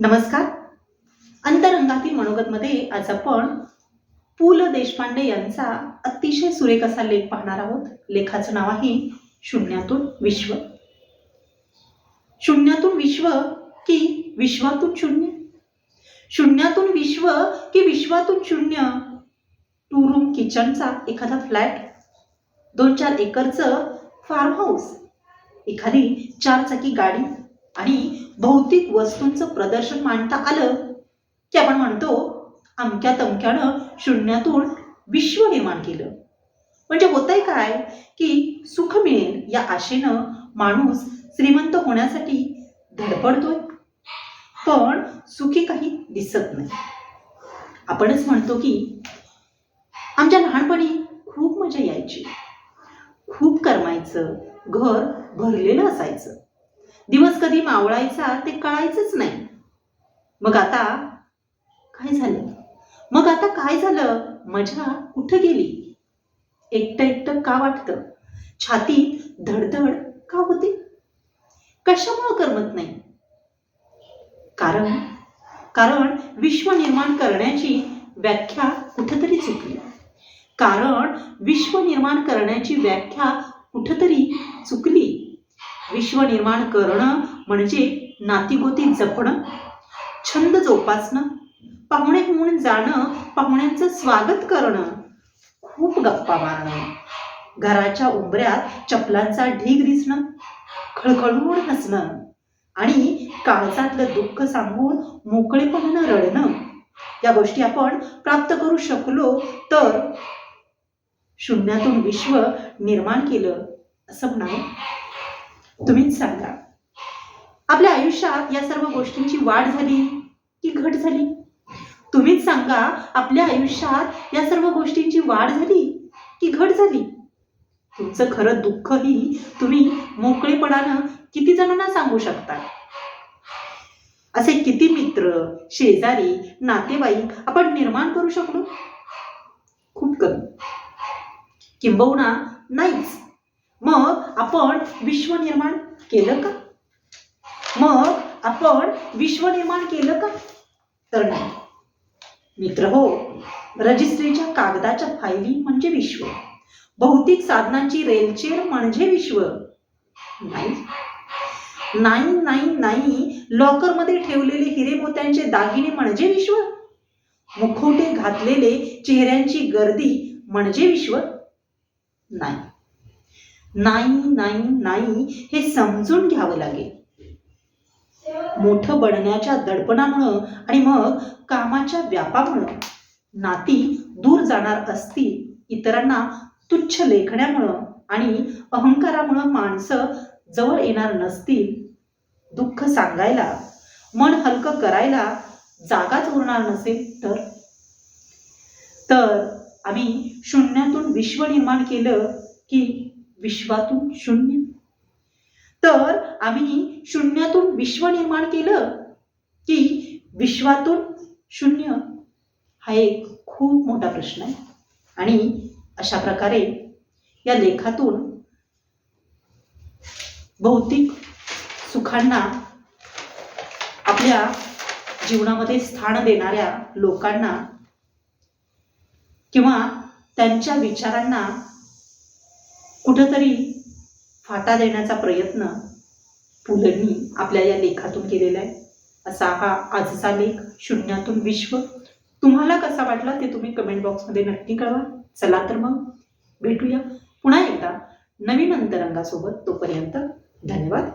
नमस्कार. अंतरंगातील मनोगतमध्ये आज आपण पु ल देशपांडे यांचा अतिशय सुरेख असा लेख पाहणार आहोत. लेखाचं नाव आहे शून्यातून विश्व. शून्यातून विश्व की विश्वातून शून्य? शून्यातून विश्व की विश्वातून शून्य? टू रूम किचनचा एखादा फ्लॅट? दोन चार एकरचं फार्म हाऊस एखादी चारचाकी गाडी? आणि भौतिक वस्तूंचं प्रदर्शन मांडता आलं की आपण म्हणतो अमक्या तमक्यानं शून्यातून विश्व निर्माण केलं. म्हणजे होतंय काय की सुख मिळेल या आशेनं माणूस श्रीमंत होण्यासाठी धडपडतोय. पण सुखी काही दिसत नाही. आपणच म्हणतो की आमच्या लहानपणी खूप मजा यायची. खूप करमायचं घर भरलेलं असायचं. दिवस कधी मावळायचा ते कळायचंच नाही. मग आता काय झालं? मग आता काय झालं? मजा कुठं गेली? एकटं एकटं का वाटतं? छातीत धडधड का होते? कशामुळं करमत नाही? कारण कारण विश्व निर्माण करण्याची व्याख्या कुठंतरी चुकली. कारण विश्व निर्माण करण्याची व्याख्या कुठंतरी चुकली. विश्व निर्माण करणं म्हणजे नातीगोती जपणं छंद जोपासणं पाहुणे होऊन जाणं पाहुण्यांचं स्वागत करणं खूप गप्पा मारणं घराच्या उंबऱ्यात चपलांचा ढीग दिसणं खळखळून हसणं आणि काळजातलं दुःख सांगून मोकळेपणानं रडणं. या गोष्टी आपण प्राप्त करू शकलो तर शून्यातून विश्व निर्माण केलं असं म्हणावं. तुम्हीच सांगा. आपल्या आयुष्यात या सर्व गोष्टींची वाढ झाली की घट झाली? तुम्हीच सांगा आपल्या आयुष्यात या सर्व गोष्टींची वाढ झाली की घट झाली? तुमचं खरं दुःखही तुम्ही मोकळेपणानं किती जणांना सांगू शकता? असे किती मित्र शेजारी नातेवाईक आपण निर्माण करू शकलो? खूप कमी. किंबहुना नाहीच. मग आपण विश्व निर्माण केलं का? मग आपण विश्व निर्माण केलं का? तर नाही. मित्र हो रजिस्ट्रीच्या कागदाच्या फायली म्हणजे विश्व. भौतिक साधनांची रेलचेल म्हणजे विश्व. नाही. नाही नाही नाही लॉकरमध्ये ठेवलेले हिरे मोत्यांचे दागिने म्हणजे विश्व. मुखवटे घातलेले चेहऱ्यांची गर्दी म्हणजे विश्व. नाही. नाही नाही नाही हे समजून घ्यावं लागेल. मोठं बनण्याच्या दडपणामुळं आणि मग कामाच्या व्यापामुळं नाती दूर जाणार असतील इतरांना तुच्छ लेखण्यामुळं आणि अहंकारामुळं माणसं जवळ येणार नसतील दुःख सांगायला मन हलकं करायला जागाच उरणार नसेल तर? तर आम्ही शून्यातून विश्व निर्माण केलं की विश्वातून शून्य. तर आम्ही शून्यातून विश्व निर्माण केलं की विश्वातून शून्य हा एक खूप मोठा प्रश्न आहे. आणि अशा प्रकारे या लेखातून भौतिक सुखांना आपल्या जीवनामध्ये स्थान देणाऱ्या लोकांना किंवा त्यांच्या विचारांना कुठंतरी फाटा देण्याचा प्रयत्न पुलंनी आपल्या या लेखातून केलेला आहे असा हा आजचा लेख शून्यातून विश्व. तुम्हाला कसा वाटला ते तुम्ही कमेंट बॉक्समध्ये नक्की कळवा. चला तर मग भेटूया पुन्हा एकदा नवीन अंतरंगासोबत तोपर्यंत धन्यवाद.